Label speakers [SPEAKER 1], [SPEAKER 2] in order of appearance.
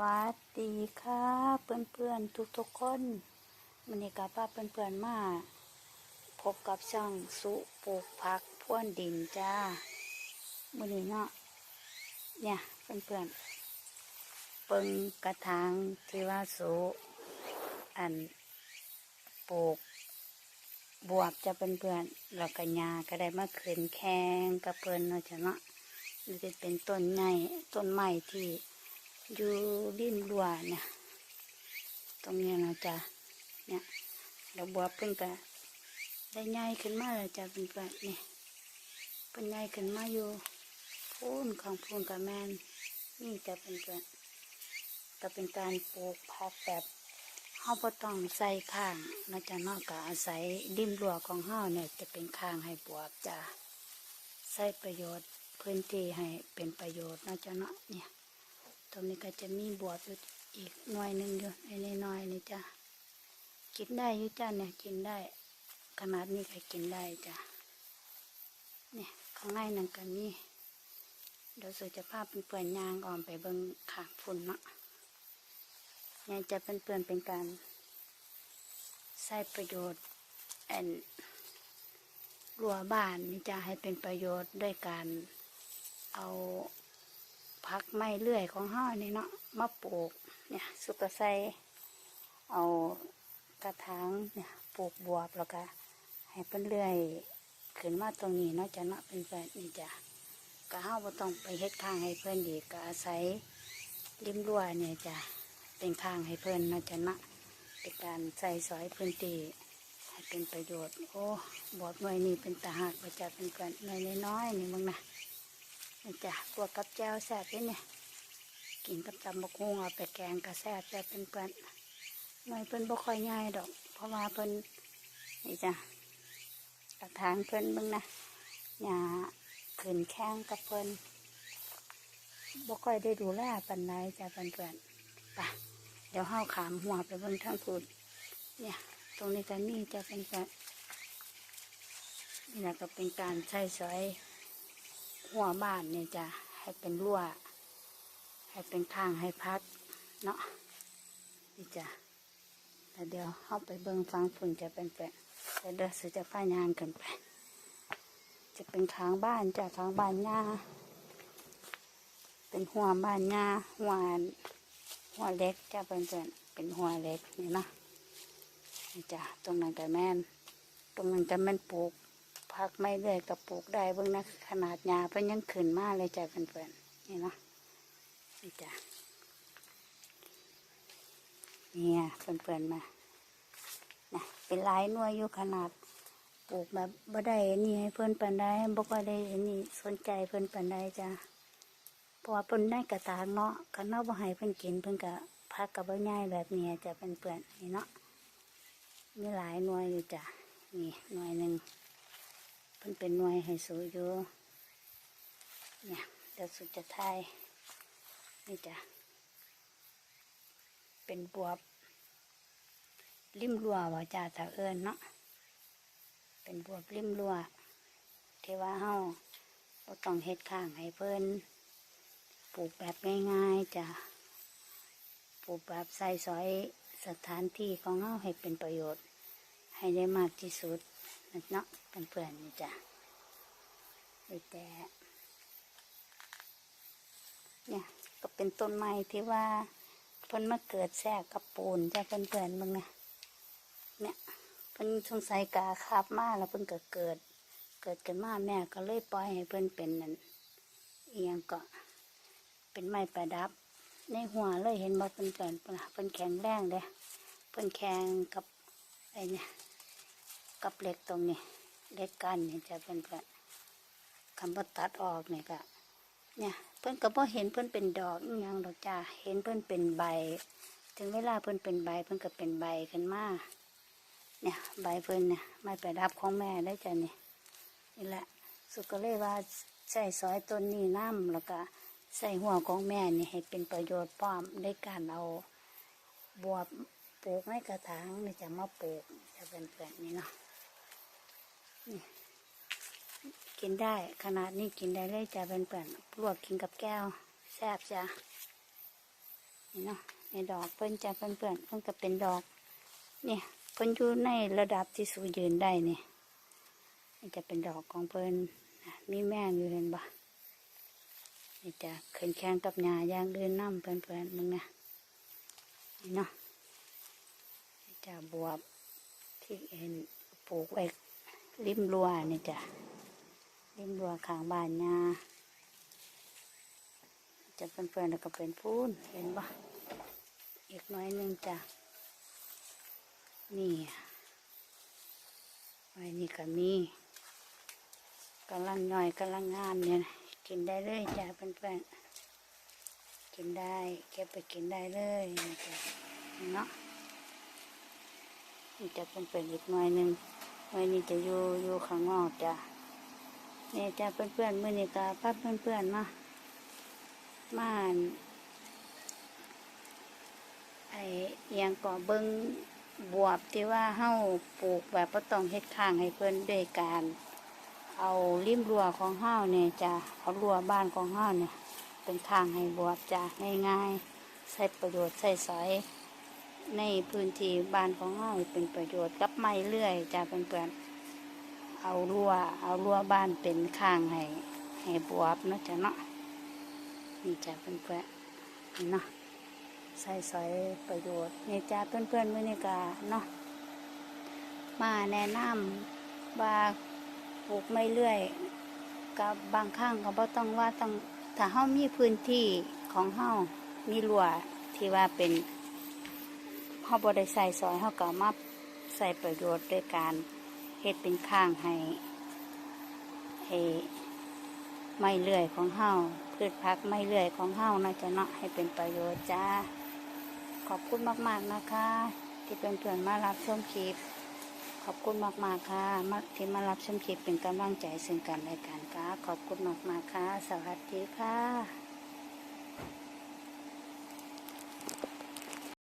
[SPEAKER 1] วัสดีค่ะเพื่อนๆทุกๆคนมันนี้กับป้าเพื่อนๆมาพบกับช่องสุปลูกผักพ่วนดินจ้ามันนี้เนาะเนี่ยเพื่อนๆเปิงกระถางที่ว่าสุอันปลูกบวบจะเป็นเพื่อนๆแล้วก็ยาก็ได้มาขืนแข้งกับเพื่อนเนาะจ้ะเนาะนี่จะเป็นต้นไม้ต้นไม้ที่ อยู่ริมรั้วเนี่ย ตรงนี้นะจ๊ะเนี่ยดอกบัวเพิ่งก็ได้ใหญ่ขึ้นมาแล้วจ้ะเป็นแบบนี่เป็นใหญ่ขึ้นมาอยู่พูนของพูนกับแมนนี่จะเป็นแบบก็เป็นการปลูกผักแบบเฮาบ่ต้องใส่ข้างนะจ๊ะเนอกจากอาศัยริมรัวของเฮาเนี่ยจะเป็นข้างให้บวบจ้ะใส่ประโยชน์พื้นที่ให้เป็นประโยชน์นะจ๊ะเนาะเนี่ย ตรงนี้ก็จะมีบวบอยู่อีกหน่วยหนึ่งอยู่ในน้อยนี่จ้ะกินได้ยู่จ้ะเนี่ยกินได้ ขนาดนี้ก็กินได้จ้ะเนี่ยข้างในนั่นก็มีเดี๋ยวสุจะภาพเป็นเปื่อนยางอ่อมไปเบิ่งขางฝุ่นเนาะเนี่ยจะเป็นเปื่อนเป็นการใช้ประโยชน์แอนรัวบ้านนี่จะให้เป็นประโยชน์ด้วยการเอา พักไม้เลื่อยของห้านี่เนาะมาปลูกเนี่ยสุกไซเอากระถางเนี่ยปลูกบวบแล้วก็ให้เป็นเลื่อยขึ้นมาตรงนี้เนาะจะเนาะเป็นแบบนี้จ้ะก็ห้าบ่ต้องไปเฮ็ดข้างให้เพื่อนดีก็อาศัยริมรั้วเนี่ยจ้ะเป็นข้างให้เพื่อนเนาะจะเนาะเป็นการใส่สอยพื้นที่ให้เป็นประโยชน์ โอ้บวบหน่วยนี้เป็นตาหักประจะเป็นกันหน่วยน้อยๆนี่มึงนะ นี่จ้ะตัวกับแจ้วแซ่บด้วยเนี่ยกินกับตำบักฮุงเอาไปแกงกระแซ่บแต่เป็นเปิ้นหน่อยเปิ้นบ่ค่อยง่ายดอก เพราะว่าเปิ้นนี่จ้ะกระถางเปิ้นบึงนะหญ้าขึ้นแข้งกับเปิ้นบ่ค่อยได้ดูแลปานใดจ้ะเปิ้นๆไปเดี๋ยวเฮาขามหัวไปเบิ่งทางพูดเนี่ย ตรงนี้ก็มีจะเป็นแบบนี่แหละก็เป็นการใช้สอย หัวบ้านเนี่ยจะให้เป็นรั้วให้เป็นทางให้พัก เนาะนี่จ้ะแต่เดี๋ยวเข้าไปเบิ่งฟังฝุ่นจะเป็นแปะแต่เดี๋ยวสือจะพายางกันไป จะเป็นทางบ้านจ้ะทางบ้านย่าเป็นหัวบ้านย่าหัวหัวเล็กจะเป็นเป็นเป็นหัวเล็กนี่เนาะนี่จ้ะตรงนั้นก็แม่น ตรงนั้นก็แม่นปลูก พักไม่เลยกับปลูกได้เบิ่งนะขนาดหญ้าเพิ่นยังขึ้นมากเลยจ้ะเพื่อนๆนี่เนาะนี่จ้ะเนี่ยเพื่อนๆมานะเป็นหลายหน่วยอยู่ขนาดปลูกแบบบ่ได้อันนี่ให้เพิ่อนปานใดบ่ก็ได้อันนี้สนใจเพิ่อนปานใดจ้ะเพราะว่าเพิ่นได้กระตากเนาะคันเนาบ่ให้เพิ่อนกินเพิ่อนก็พักกับบ่ง่ายแบบนี้จ้ะเพื่อนๆนี่เนาะมีหลายหน่วยอยู่จ้ะนี่หน่วยหนึ่ง เพิ่นเป็นหน่วยให้สูอยู่เนี่ยเดี๋ยวสุดจะทายนี่จ้ะเป็นบวบ ริมรัวว่าจ้าตาเอิญเนาะเป็นบวบริมรั้วที่ว่าเฮาบ่ต้องเฮ็ดข้างให้เพิ่นปลูกแบบง่ายๆจ้ะปลูกแบบใส่สอยสถานที่ของเฮาให้เป็นประโยชน์ ให้ได้มากที่สุด เนาะเป็นเพื่อนนี่จ้ะไอแต่เนี่ยก็เป็นต้นไม้ที่ว่าเพิ่นมาเกิดแทรกกับปูนจ้ะเพื่อนเพื่อนๆมึงนะเนี่ยเพิ่นสงสัยกาคาบมาแล้วเพิ่นก็เกิด เกิดกันมาแม่ก็เลยปล่อยให้เพิ่นเป็นนั่นเอียงก็เป็นไม้ประดับ ในหัวเลยเห็นบ่เพิ่นเกิดเพิ่นแข็งแรงเลยเพิ่นแข็งกับไอ้เนี่ย กับเหล็กตรงนี้เหล็กกันเนี่ยจะเป็นเพื่อนคำว่าตัดออกเนี่ยก็เนี่ยเพื่อนก็บ่เห็นเพื่อนเป็นดอกอหยังดอกจ้าเห็นเพื่อนเป็นใบ ถึงเวลาเพื่อนเป็นใบ เพื่อนก็เป็นใบขึ้นมาเนี่ยใบเพื่อนเนี่ยไม่ไปรับของแม่ได้จ้ะนี่นี่แหละ สุก็เลยว่าใส่ซอยต้นนี้น้ำแล้วก็ใส่หัวของแม่นี่ให้เป็นประโยชน์ป้อมในการเอาบวบปลูกในกระถางนี่จะมาปลูกจะเป็นเพื่อนนี่เนาะ กินได้ขนาดนี้กินได้เลยจ้ะเป็นเปื่อนลวกกินกับแก้วแซ่บจ้ะนี่เนาะในดอกเพิ่นจะเพื่อนเพื่อนเพิ่นก็เป็นดอกเนี่ยเพิ่นอยู่ในระดับที่สูงยืนได้เนี่ยนี่จะเป็นดอกของเพิ่นน่ะมีแม่อยู่เห็นบ่นี่จะเขึ้นแข่งกับหญ้าอย่างอื่นน้ำเพื่อนเพื่อนๆมึงนะนี่เนาะจะบวบที่เห็นปลูกไว้ ริมรั้วนี่จ้ะริมรั้วข้างบ้านหญ้าจะเป็นเพื่อนแล้วก็เป็นพูนเห็นบ่อีกน้อยหนึงจ้ะนี่ไว้นี่ก็มีกำลังหน่อยกำลังงามเนี่ยกินได้เลยจ้าเพื่อนๆกินได้เก็บไปกินได้เลยนี่จ้ะเนาะนี่จะเป็นเป็นอีกหน่อยหนึ่ง หน่อยนี้จะอยู่อยู่ข้างนอกจ้ะเนี่จ้าเพื่อนๆมื่อนี้ก็พาเพื่อนๆมามาไอ้อิหยังก่อเบิ้งบวบที่ว่าเฮาปลูกแบบบ่ต้องเฮ็ดข้างให้เพิ่อนด้วยการ เอาริมรั้วของเฮาเนี่ยจะเอารั้วบ้านของเฮาเนี่ย เป็นข้างให้บวบจ้ะง่ายๆ ใช้ประโยชน์ใช้สอย ในพื้นที่บ้านของเฮาเป็นประโยชน์กับไม้เลื่อยจ้ะเพื่อนๆเอารั้วเอารั้วบ้านเป็นข้างให้ให้บวบเนาะจ้ะเนาะนี่จ้ะเพื่อนๆนี่เนาะใส่ใสอยประโยชน์นี่จ้าเพื่อนๆมื่อนี้กาเนาะมาแนะนำว่าปลูกไม่เรื่อยกับบางข้างก็บ่ต้องว่าต้องถ้าเฮามีพื้นที่ของเฮามีรั้วที่ว่าเป็น เฮาบ่ได้ใส่ซอยเฮาก็เอามาใส่ประโยชน์ด้วยการเฮ็ดเป็นข้างให้ให้ไม่เลื่อยของเฮาพืชพักไม่เลื่อยของเฮานะจะเนาะให้เป็นประโยชน์จ้า ขอบคุณมากๆนะคะ ที่เป็นเพื่อนมารับชมคลิป ขอบคุณมากๆค่ะมาที่มารับชมคลิปเป็นกำลังใจซึ่งกันและกันค่ะขอบคุณมากๆค่ะ สวัสดีค่ะ